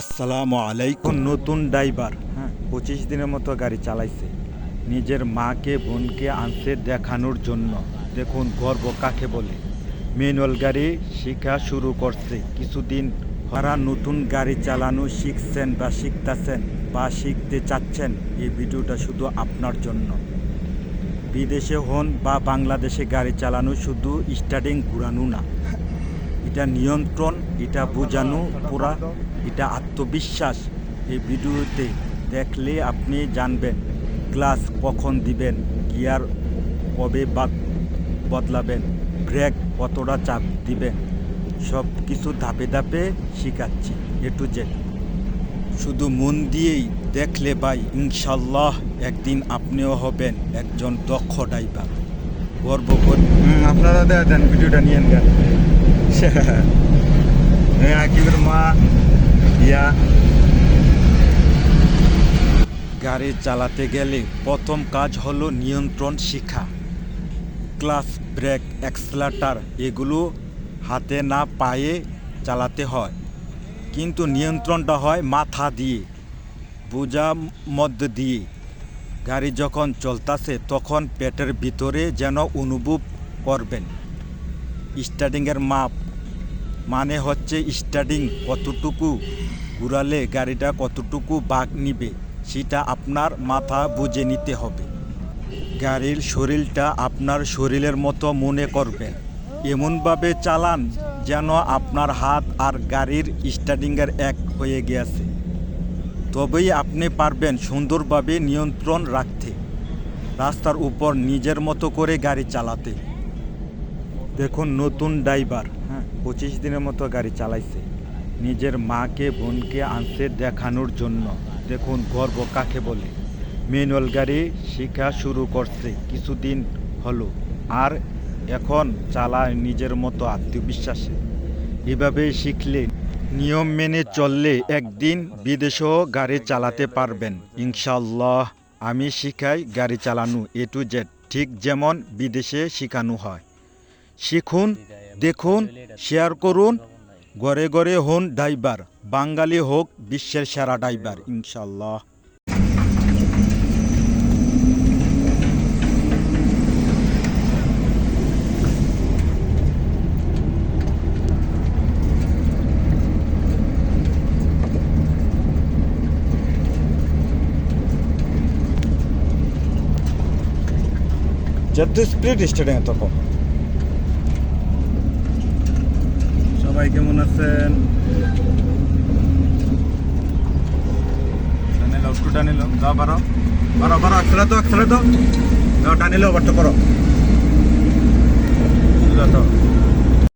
আসসালামু আলাইকুম। নতুন ড্রাইভার হ্যাঁ পঁচিশ দিনের মতো গাড়ি চালাইছে। নিজের মাকে, বোনকে আনছে দেখানোর জন্য। দেখুন, গর্ব কাকে বলে। ম্যানুয়াল গাড়ি শেখা শুরু করছে। কিছুদিন যারা নতুন গাড়ি চালানো শিখছেন বা শিখতেছেন বা শিখতে চাচ্ছেন এই ভিডিওটা শুধু আপনার জন্য। বিদেশে হন বা বাংলাদেশে গাড়ি চালানো শুধু স্টার্টিং ঘুরানো না। এটা নিয়ন্ত্রণ, এটা বোঝানো পুরা, এটা আত্মবিশ্বাস। এই ভিডিওতে দেখলে আপনি জানবেন, ক্লাস কখন দিবেন, গিয়ার কবে বাদ, বদলাবেন, ব্রেক কতটা চাপ দিবেন সব কিছু ধাপে ধাপে শেখাচ্ছি, এ টু জেড। শুধু মন দিয়েই দেখলে ভাই, ইনশাল্লাহ একদিন আপনিও হবেন একজন দক্ষ ড্রাইভার। গর্ব আপনারা দেন, ভিডিওটা নিয়েন দেন হ্যাঁ আকিবের মা ইয়া গাড়ি চালাতে গেলে প্রথম কাজ হলো নিয়ন্ত্রণ শেখা। ক্লাস ব্রেক অ্যাক্সেলেটার এগুলো হাতে না পায়ে চালাতে হয়। কিন্তু নিয়ন্ত্রণটা হয় মাথা দিয়ে, বোঝা মধ্য দিয়ে। গাড়ি যখন চলতেছে, তখন পেটের ভিতরে যেন অনুভব করবেন। স্টার্টিংয়ের মাপ। মানে হচ্ছে স্টার্টিং কতটুকু, ঘুরালে গাড়িটা কতটুকু বাঘ নিবে, সেটা আপনার মাথা বুঝে নিতে হবে। গাড়ির শরীরটা আপনার শরীরের মতো মনে করবেন। এমনভাবে চালান যেন আপনার হাত আর গাড়ির স্টার্টিংয়ের এক হয়ে গিয়েছে তবেই আপনি পারবেন সুন্দরভাবে নিয়ন্ত্রণ রাখতে। রাস্তার উপর নিজের মতো করে গাড়ি চালাতে। দেখুন, নতুন ড্রাইভার হ্যাঁ পঁচিশ দিনের মতো গাড়ি চালাইছে। নিজের মাকে, বোনকে আনছে দেখানোর জন্য। দেখুন, গর্ব কাকে বলে। ম্যানুয়াল গাড়ি শিখা শুরু করছে কিছুদিন হলো, আর এখন চালায় নিজের মতো আত্মবিশ্বাসে। এভাবেই শিখলে, নিয়ম মেনে চললে একদিন বিদেশেও গাড়ি চালাতে পারবেন। ইনশাল্লাহ আমি শিখাই গাড়ি চালানো এ টু জেড, ঠিক যেমন বিদেশে শেখানো হয়। শিখুন, দেখুন শেয়ার করুন, ঘরে ঘরে হন ড্রাইভার। বাঙালি হোক, বিশ্বের সেরা ড্রাইভার ইনশাল্লাহ যত স্পিড স্টার্টিং তখন। সবাই কেমন আছেন? টানিল একটু টানিলো দাও বারো। বারো বারো আখলে তো আখলে তো দাও টানিলো বারটা করো। তো